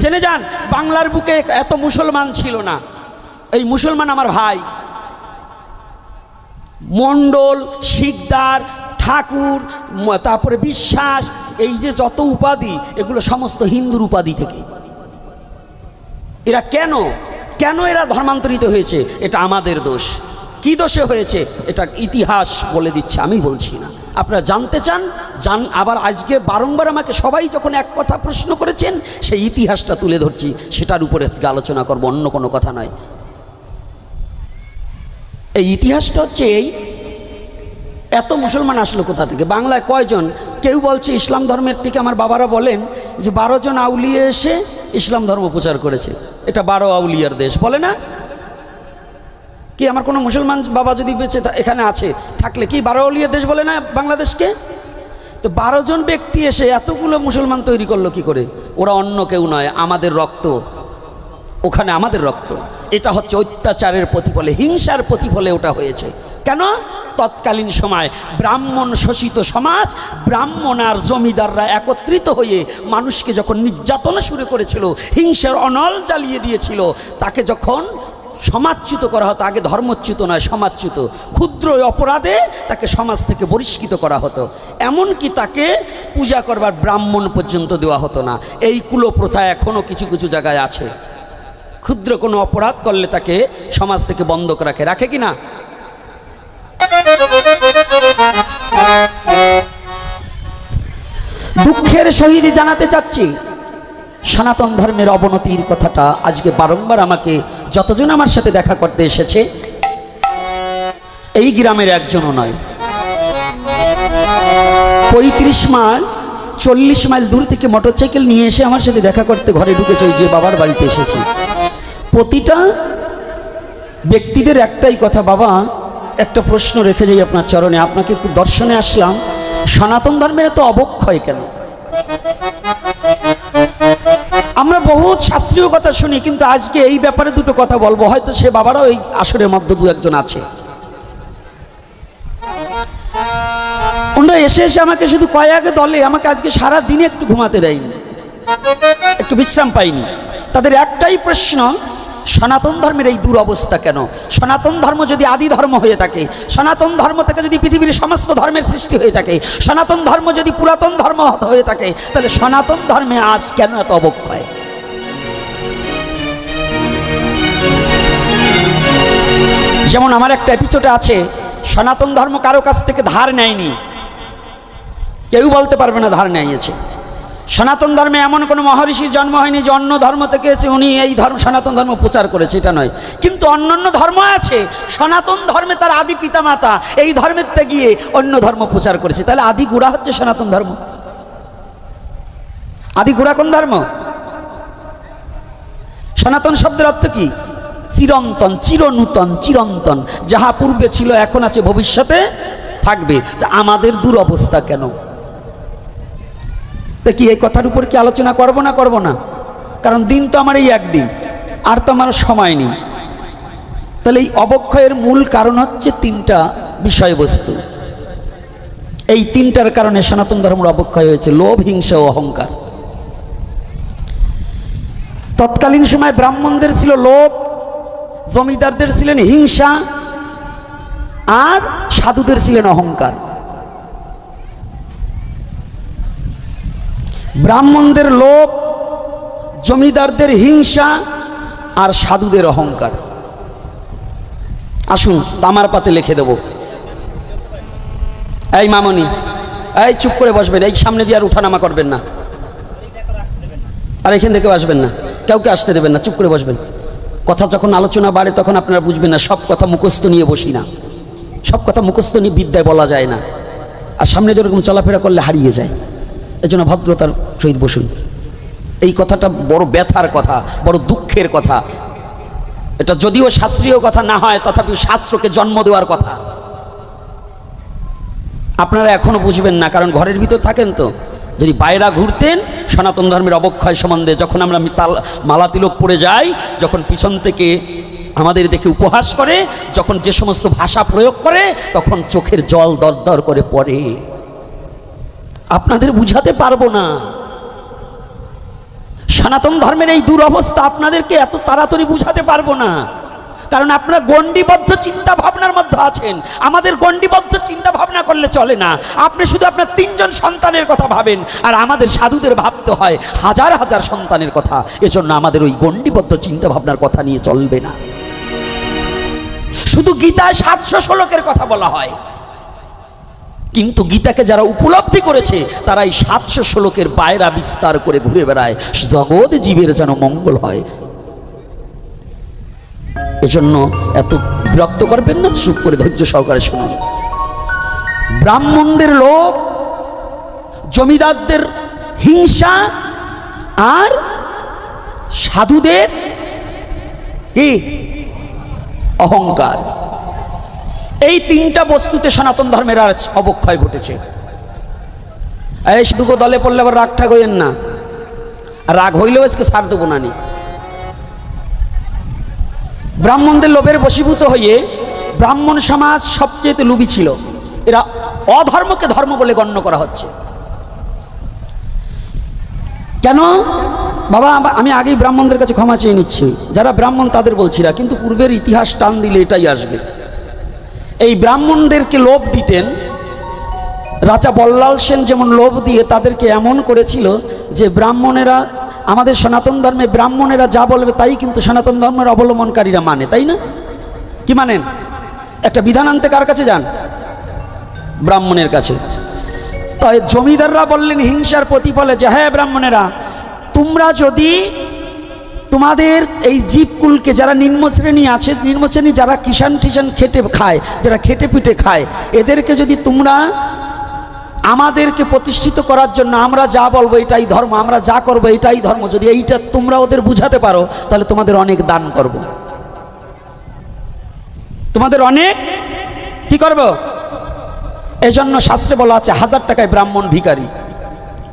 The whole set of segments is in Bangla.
জেনে যান, বাংলার বুকে এত মুসলমান ছিল না। এই মুসলমান আমার ভাই। মণ্ডল, শিকদার, ঠাকুর তারপরে বিশ্বাস, এই যে যত উপাধি, এগুলো সমস্ত হিন্দুর উপাধি থেকে। এরা কেন? কেন এরা ধর্মান্তরিত হয়েছে? এটা আমাদের দোষ। কি দোষে হয়েছে? এটা ইতিহাস বলে দিচ্ছে, আমি বলছি না। আপনারা জানতে চান, জান, আবার আজকে বারংবার আমাকে সবাই যখন এক কথা প্রশ্ন করেছেন, সেই ইতিহাসটা তুলে ধরছি, সেটার উপরে আজকে আলোচনা করব, অন্য কোনো কথা নয়। এই ইতিহাসটা হচ্ছে এই, এত মুসলমান আসলো কোথা থেকে? বাংলায় কয়জন? কেউ বলছে ইসলাম ধর্মের থেকে আমার বাবারা বলেন যে বারো জন আউলিয়ে এসে ইসলাম ধর্ম প্রচার করেছে। এটা বারো আউলিয়ার দেশ, বলে না? কি আমার কোনো মুসলমান বাবা যদি বেঁচে এখানে আছে? থাকলে কি বারো আউলিয়ার দেশ বলে না বাংলাদেশকে? তো বারো জন ব্যক্তি এসে এতগুলো মুসলমান তৈরি করল কি করে? ওরা অন্য কেউ নয়, আমাদের রক্ত। ওখানে আমাদের রক্ত। এটা হচ্ছে অত্যাচারের প্রতিফলে, হিংসার প্রতিফলে ওটা হয়েছে। কেন? তৎকালীন সময় ব্রাহ্মণ শোষিত সমাজ, ব্রাহ্মণ আর জমিদাররা একত্রিত হয়ে মানুষকে যখন নির্যাতন শুরু করেছিল, হিংসার অনল জ্বালিয়ে দিয়েছিল, তাকে যখন সমাজচ্যুত করা হতো, আগে ধর্মচ্যুত নয় সমাজচ্যুত ক্ষুদ্র অপরাধে তাকে সমাজ থেকে বহিষ্কৃত করা হতো। এমনকি তাকে পূজা করবার ব্রাহ্মণ পর্যন্ত দেওয়া হতো না। এই কুলপ্রথা এখনও কিছু কিছু জায়গায় আছে। ক্ষুদ্র কোনো অপরাধ করলে তাকে সমাজ থেকে বন্ধ রাখে। রাখে কি না? দুঃখের সহিত জানাতে চাচ্ছি। সনাতন ধর্মের অবনতির কথাটা আজকে বারংবার আমাকে যতজন আমার সাথে দেখা করতে এসেছে, এই গ্রামের একজনও নয়। পঁয়ত্রিশ মাইল, চল্লিশ মাইল দূর থেকে মোটরসাইকেল নিয়ে এসে আমার সাথে দেখা করতে ঘরে ঢুকেছে ওই যে বাবার বাড়িতে এসেছি। প্রতিটা ব্যক্তিদের একটাই কথা, বাবা, একটা প্রশ্ন রেখে যাই আপনার চরণে। আপনাকে দর্শনে আসলাম। সনাতন ধর্মের এত অবক্ষয় কেন? আমরা বহুত শাস্ত্রীয় কথা শুনি, কিন্তু আজকে এই ব্যাপারে দুটো কথা বলব। হয়তো সে বাবারাও এই আসরের মধ্যে দু একজন আছে। এসে এসে আমাকে শুধু কয়েকে দলে আমাকে আজকে সারা দিনে একটু ঘুমাতে দেয়নি। একটু বিশ্রাম পাইনি। তাদের একটাই প্রশ্ন সনাতন ধর্মের এই দুরবস্থা কেন? সনাতন ধর্ম যদি আদি ধর্ম হয়ে থাকে, সনাতন ধর্ম থেকে যদি পৃথিবীর সমস্ত ধর্মের সৃষ্টি হয়ে থাকে, সনাতন ধর্ম যদি পুরাতন ধর্ম হয়ে থাকে, তাহলে সনাতন ধর্মে আজ কেন এত অবক্ষয়? যেমন আমার একটা এপিসোডে আছে, সনাতন ধর্ম কারও কাছ থেকে ধার নেয়নি। কেউ বলতে পারবে না ধার নিয়েছে সনাতন ধর্মে এমন কোনো মহর্ষির জন্ম হয়নি যে অন্য ধর্ম থেকে এসে উনি এই ধর্ম, সনাতন ধর্ম প্রচার করেছে, এটা নয়। কিন্তু অন্যান্য ধর্ম আছে। সনাতন ধর্মে তার আদি পিতামাতা, এই ধর্মের থেকে গিয়ে অন্য ধর্ম প্রচার করেছে। তাহলে আদি গুড়া হচ্ছে সনাতন ধর্ম। আদি গুড়া কোন ধর্ম? সনাতন শব্দের অর্থ কি? চিরন্তন, চিরনূতন, চিরন্তন। যাহা পূর্বে ছিল, এখন আছে, ভবিষ্যতে থাকবে। আমাদের দুরবস্থা কেন? তা কি এই কথার উপর কি আলোচনা করব না করব না? কারণ দিন তো আমার এই একদিন, আর তো আমার সময় নেই। তাহলে এই অবক্ষয়ের মূল কারণ হচ্ছে তিনটা বিষয়বস্তু। এই তিনটার কারণে সনাতন ধর্মের অবক্ষয় হয়েছে, লোভ, হিংসা ও অহংকার। তৎকালীন সময় ব্রাহ্মণদের ছিল লোভ, জমিদারদের ছিলেন হিংসা, আর সাধুদের ছিলেন অহংকার। ব্রাহ্মণদের লোভ, জমিদারদের হিংসা আর সাধুদের অহংকার। আসুন, তামার পাতে লিখে দেব। এই মামনি, এই চুপ করে বসবেন, এই সামনে দিয়ে আর উঠানামা করবেন না। আর এখান থেকে আসবেন না। কাউকে আসতে দেবেন না, চুপ করে বসবেন। কথা যখন আলোচনা বাড়ে, তখন আপনারা বুঝবেন না, সব কথা মুখস্থ নিয়ে বসি না। সব কথা মুখস্থ নিয়ে বিদ্যায় বলা যায় না। আর সামনে যেরকম চলাফেরা করলে হারিয়ে যায়। এজন্য ভদ্রতার সহিত বসুন। এই কথাটা বড় ব্যথার কথা, বড় দুঃখের কথা। এটা যদিও শাস্ত্রীয় কথা না হয় তথাপি শাস্ত্রকে জন্ম দেওয়ার কথা। আপনারা এখনও বুঝবেন না, কারণ ঘরের ভিতর থাকেন তো। যদি বাইরা ঘুরতেন, সনাতন ধর্মের অবক্ষয় সম্বন্ধে যখন আমরা মালা তিলক পড়ে যাই, যখন পিছন থেকে আমাদের দেখে উপহাস করে, যখন যে সমস্ত ভাষা প্রয়োগ করে, তখন চোখের জল দরদর করে পড়ে। আপনাদের বুঝাতে পারব না। সনাতন ধর্মের এই দুরবস্থা আপনাদেরকে এত তাড়াতাড়ি বুঝাতে পারব না। কারণ আপনারা গণ্ডিবদ্ধ চিন্তা ভাবনার মধ্যে আছেন। আমাদের গণ্ডিবদ্ধ চিন্তা ভাবনা করলে চলে না। আপনি শুধু আপনার তিনজন সন্তানের কথা ভাবেন, আর আমাদের সাধুদের ভাবতে হয় হাজার হাজার সন্তানের কথা। এজন্য আমাদের ওই গণ্ডিবদ্ধ চিন্তা ভাবনার কথা নিয়ে চলবে না। শুধু গীতায় সাতশো শ্লোকের কথা বলা হয়। কিন্তু গীতাকে যারা উপলব্ধি করেছে তারা এই সাতশো শ্লোকের বাইরা বিস্তার করে ঘুরে বেড়ায়। জগৎ জীবের যেন মঙ্গল হয়। এজন্য এত বিরক্ত করবেন না, চুপ করে ধৈর্য সহকারে শুনুন। ব্রাহ্মণদের লোক জমিদারদের হিংসা, আর সাধুদের কি? অহংকার। এই তিনটা বস্তুতে সনাতন ধর্মের আর অবক্ষয় ঘটেছে। এই দুটো দলে পড়লে আবার রাগ ঠাক হইয়েন না রাগ হইলেও আজকে সার দেবো না নি। ব্রাহ্মণদের লোভের বশীভূত হয়ে ব্রাহ্মণ সমাজ সবচেয়ে লুবি ছিল। এরা অধর্মকে ধর্ম বলে গণ্য করা হচ্ছে। কেন? বাবা আমি আগেই ব্রাহ্মণদের কাছে ক্ষমা চেয়ে নিচ্ছি। যারা ব্রাহ্মণ তাদের বলছি না, কিন্তু পূর্বের ইতিহাস টান দিলে এটাই আসবে। এই ব্রাহ্মণদেরকে লোভ দিতেন। রাজা বল্লাল সেন যেমন লোভ দিয়ে তাদেরকে এমন করেছিল যে ব্রাহ্মণেরা, আমাদের সনাতন ধর্মে ব্রাহ্মণেরা যা বলবে তাই কিন্তু সনাতন ধর্মের অবলম্বনকারীরা মানে তাই না? কি মানেন? একটা বিধান আনতে কার কাছে যান? ব্রাহ্মণের কাছে। তাই জমিদাররা বললেন হিংসার প্রতিফলে যে হ্যাঁ ব্রাহ্মণেরা, তোমরা যদি তোমাদের এই জীবকুলকে যারা নিম্ন শ্রেণি আছে, নিম্ন শ্রেণি যারা কিষান টিষান খেটে খায়, যারা খেটে পিটে খায়, এদেরকে যদি তোমরা আমাদেরকে প্রতিষ্ঠিত করার জন্য আমরা যা বলব এটাই ধর্ম, আমরা যা করব এটাই ধর্ম, যদি এইটা তোমরা ওদের বুঝাতে পারো, তাহলে তোমাদের অনেক দান করব। তোমাদের অনেক কি করব? এজন্য শাস্ত্রে বলা আছে, হাজার টাকায় ব্রাহ্মণ ভিখারি,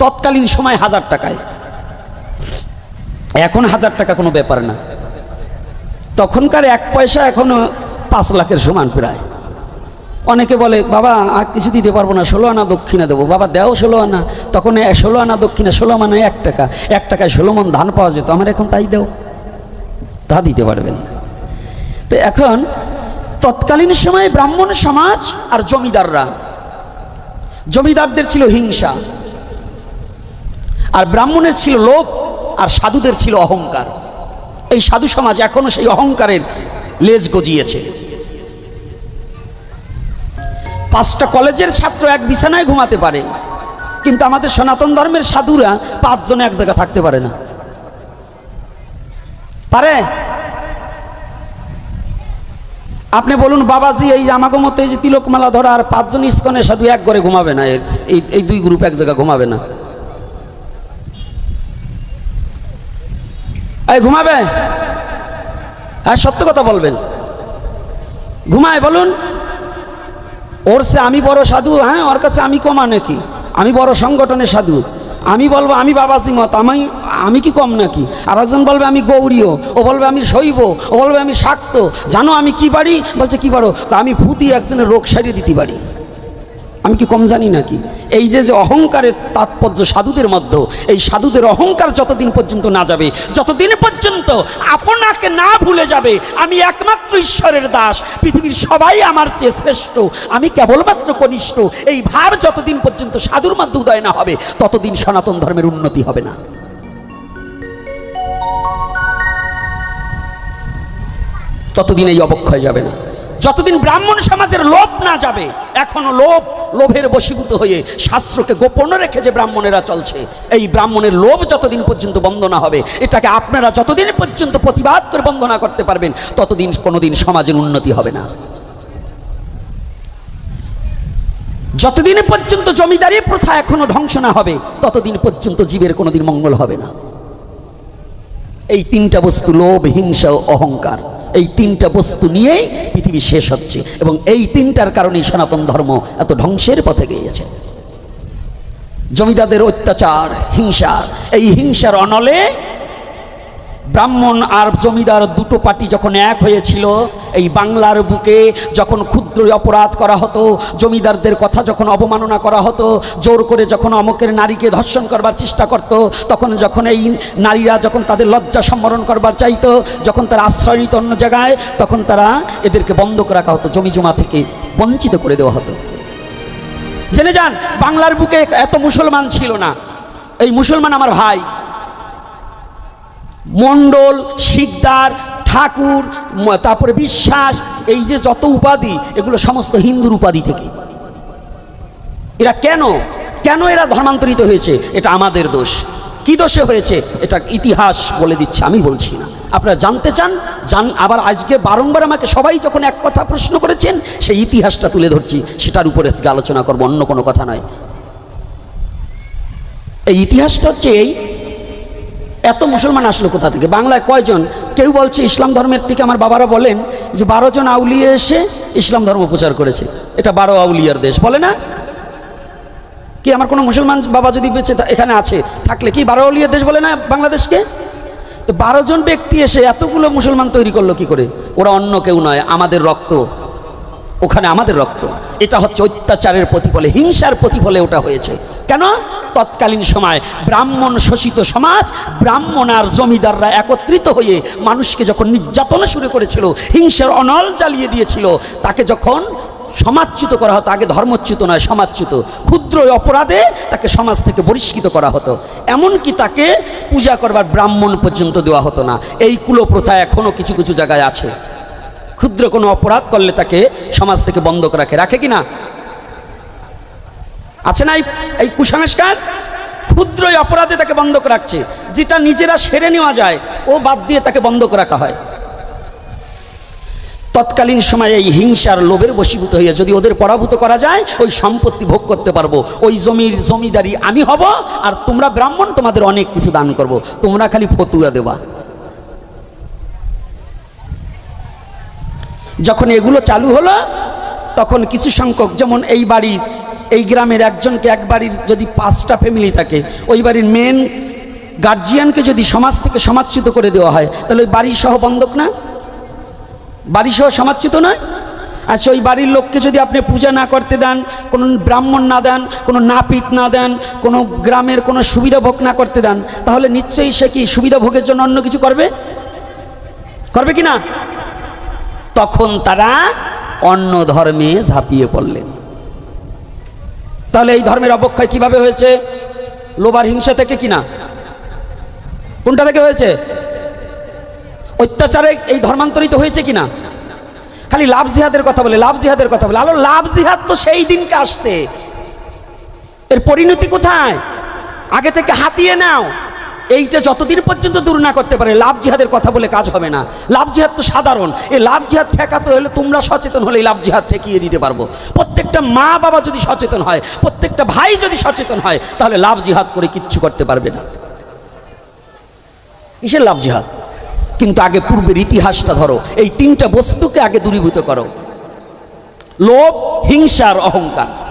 তৎকালীন সময় হাজার টাকায়। এখন হাজার টাকা কোনো ব্যাপার না। তখনকার এক পয়সা এখনও পাঁচ লাখের সমান প্রায়। অনেকে বলে, বাবা, আর কিছু দিতে পারব না, ষোলো আনা দক্ষিণা দেবো। বাবা, দেও ষোলো আনা। তখন ষোলো আনা দক্ষিণা, ষোলো মানে এক টাকা। এক টাকায় ষোলো মন ধান পাওয়া যেত, আমার এখন তাই দেও। তা দিতে পারবেন। তো এখন তৎকালীন সময়ে ব্রাহ্মণ সমাজ আর জমিদাররা, জমিদারদের ছিল হিংসা। আর ব্রাহ্মণের ছিল লোভ। আর সাধুদের ছিল অহংকার। এই সাধু সমাজ এখনও সেই অহংকারের লেজ গজিয়েছে। পাঁচটা কলেজের ছাত্র এক বিছানায় ঘুমাতে পারে, কিন্তু আমাদের সনাতন ধর্মের সাধুরা পাঁচজন এক জায়গা থাকতে পারে না। পারে? আপনি বলুন, বাবাজি, এই আমাকে মতো যে তিলকমালা ধরা আর পাঁচজন ইস্কনের সাধু এক ঘরে ঘুমাবে না, এর এই এই দুই গ্রুপ এক জায়গা ঘুমাবে না। এই, ঘুমাবে? হ্যাঁ সত্য কথা বলবেন। ঘুমায়, বলুন। ওর সে আমি বড় সাধু হ্যাঁ ওর কাছে আমি কমা নাকি? আমি বড় সংগঠনের সাধু। আমি বলব, আমি বাবাজি মত, আমি আমি কি কম নাকি? আর একজন বলবে, আমি গৌরীয়। ও বলবে, আমি শৈব। ও বলবে, আমি শাক্ত। জানো আমি কি পারি? বলছে, কি পারো? আমি ভূতি একজনের রোগ সারিয়ে দিতে পারি। আমি কি কম জানি নাকি? এই যে যে অহংকারের তাৎপর্য সাধুদের মধ্যে এই সাধুদের অহংকার যতদিন পর্যন্ত না যাবে, যতদিন পর্যন্ত আপনাকে না ভুলে যাবে, আমি একমাত্র ঈশ্বরের দাস, পৃথিবীর সবাই আমার চেয়ে শ্রেষ্ঠ, আমি কেবলমাত্র কনিষ্ঠ, এই ভাব যতদিন পর্যন্ত সাধুর মধ্যে উদয় না হবে, ততদিন সনাতন ধর্মের উন্নতি হবে না। ততদিন এই অবক্ষয় যাবে না। যতদিন ব্রাহ্মণ সমাজের লোভ না যাবে, এখনও লোভ লোভের বশীভূত হয়ে শাস্ত্রকে গোপন রেখে যে ব্রাহ্মণেরা চলছে, এই ব্রাহ্মণের লোভ যতদিন পর্যন্ত বন্ধ না হবে, এটাকে আপনারা যতদিন পর্যন্ত প্রতিবাদ করে বন্ধ না করতে পারবেন, ততদিন কোনোদিন সমাজের উন্নতি হবে না। যতদিন পর্যন্ত জমিদারি প্রথা এখনও ধ্বংস না হবে, ততদিন পর্যন্ত জীবের কোনোদিন মঙ্গল হবে না। এই তিনটা বস্তু, লোভ, হিংসা ও অহংকার। এই তিনটা বস্তু নিয়েই পৃথিবী শেষ হচ্ছে। এবং এই তিনটার কারণেই সনাতন ধর্ম এত ধ্বংসের পথে গিয়েছে। জমিদারদের অত্যাচার, হিংসা, এই হিংসার অনলে ব্রাহ্মণ আর জমিদার দুটো পার্টি যখন এক হয়েছিল, এই বাংলার বুকে যখন ক্ষুদ্র অপরাধ করা হতো, জমিদারদের কথা যখন অবমাননা করা হতো, জোর করে যখন অমকের নারীকে ধর্ষণ করবার চেষ্টা করত, তখন যখন এই নারীরা যখন তাদের লজ্জা সম্বরণ করবার চাইতো, যখন তারা আশ্রয় নিত অন্য জায়গায়, তখন তারা এদেরকে বন্ধ রাখা হতো, জমি জমা থেকে বঞ্চিত করে দেওয়া হতো। জেনে যান, বাংলার বুকে এত মুসলমান ছিল না। এই মুসলমান আমার ভাই। মণ্ডল, শিকদার, ঠাকুর তারপরে বিশ্বাস, এই যে যত উপাধি, এগুলো সমস্ত হিন্দুর উপাধি থেকে। এরা কেন? কেন এরা ধর্মান্তরিত হয়েছে? এটা আমাদের দোষ। কি দোষে হয়েছে? এটা ইতিহাস বলে দিচ্ছে, আমি বলছি না। আপনারা জানতে চান? জান, আবার আজকে বারংবার আমাকে সবাই যখন এক কথা প্রশ্ন করেছেন, সেই ইতিহাসটা তুলে ধরছি, সেটার উপরে আজকে আলোচনা করব, অন্য কোনো কথা নয়। এই ইতিহাসটা হচ্ছে এই এত মুসলমান আসলো কোথা থেকে? বাংলায় কয়জন? কেউ বলছে, ইসলাম ধর্মের থেকে আমার বাবারা বলেন যে বারো জন আউলিয়ে এসে ইসলাম ধর্ম প্রচার করেছে। এটা বারো আউলিয়ার দেশ, বলে না? কি আমার কোনো মুসলমান বাবা যদি বেঁচে এখানে আছে, থাকলে কি বারো আউলিয়ার দেশ বলে না বাংলাদেশকে? তো বারো জন ব্যক্তি এসে এতগুলো মুসলমান তৈরি করল কি করে? ওরা অন্য কেউ নয়, আমাদের রক্ত। ওখানে আমাদের রক্ত। এটা হচ্ছে অত্যাচারের প্রতিফলে, হিংসার প্রতিফলে ওটা হয়েছে। কেন? তৎকালীন সময় ব্রাহ্মণ শোষিত সমাজ, ব্রাহ্মণ আর জমিদাররা একত্রিত হয়ে মানুষকে যখন নির্যাতন শুরু করেছিল, হিংসার অনল জ্বালিয়ে দিয়েছিল, তাকে যখন সমাজচ্যুত করা হতো, আগে ধর্মচ্যুত নয় সমাজচ্যুত ক্ষুদ্র অপরাধে তাকে সমাজ থেকে বহিষ্কৃত করা হতো। এমনকি তাকে পূজা করবার ব্রাহ্মণ পর্যন্ত দেওয়া হতো না। এই কুলপ্রথা এখনও কিছু কিছু জায়গায় আছে। ক্ষুদ্র কোনো অপরাধ করলে তাকে সমাজ থেকে বন্ধ করে রাখে। রাখে কি না? আছে না এই- কুসংস্কার? ক্ষুদ্র অপরাধে তাকে বন্ধ করে রাখছে। যেটা নিজেরা সেরে নেওয়া যায়, ও বাদ দিয়ে তাকে বন্ধ করে রাখা হয়। তৎকালীন সময়ে এই হিংসার লোভের বশীভূত হয়ে যদি ওদের পরাভূত করা যায়, ওই সম্পত্তি ভোগ করতে পারব। ওই জমির জমিদারি আমি হব, আর তোমরা ব্রাহ্মণ, তোমাদের অনেক কিছু দান করব। তোমরা খালি ফতুয়া দেবা। যখন এগুলো চালু হলো, তখন কিছু সংখ্যক, যেমন এই বাড়ির, এই গ্রামের একজনকে এক বাড়ির যদি পাঁচটা ফ্যামিলি থাকে, ওই বাড়ির মেন গার্জিয়ানকে যদি সমাজ থেকে সমাজচ্যুত করে দেওয়া হয়, তাহলে ওই বাড়ির সহ বন্ধক না? বাড়ি সহ সমাজচ্যুত নয়? আচ্ছা ওই বাড়ির লোককে যদি আপনি পূজা না করতে দেন, কোনো ব্রাহ্মণ না দেন, কোনো নাপিত না দেন, কোনো গ্রামের কোনো সুবিধা ভোগ না করতে দেন, তাহলে নিশ্চয়ই সে কি সুবিধা ভোগের জন্য অন্য কিছু করবে? করবে কি না? তখন তারা অন্য ধর্মে ঝাঁপিয়ে পড়লেন। তাহলে এই ধর্মের অবক্ষয় কীভাবে হয়েছে? লোবার হিংসা থেকে কিনা কোনটা থেকে হয়েছে? অত্যাচারে এই ধর্মান্তরিত হয়েছে কিনা খালি লাভ জিহাদের কথা বলে, লাভ জিহাদের কথা বলে। আলো, লাভ জিহাদ তো সেই দিনকে আসছে। এর পরিণতি কোথায়? আগে থেকে হাতিয়ে নাও। এইটা যতদিন পর্যন্ত দূর না করতে পারে, লাভ জিহাদের কথা বলে কাজ হবে না। লাভ জিহাদ তো সাধারণ। এই লাভ জিহাদ ঠেকাতে হলে তোমরা সচেতন হলে লাভ জিহাদ ঠেকিয়ে দিতে পারব। প্রত্যেকটা মা বাবা যদি সচেতন হয়, প্রত্যেকটা ভাই যদি সচেতন হয়, তাহলে লাভ জিহাদ করে কিচ্ছু করতে পারবে না। কিসের লাভ জিহাদ? কিন্তু আগে পূর্বের ইতিহাসটা ধরো। এই তিনটা বস্তুকে আগে দূরীভূত করো। লোভ হিংসার অহংকার।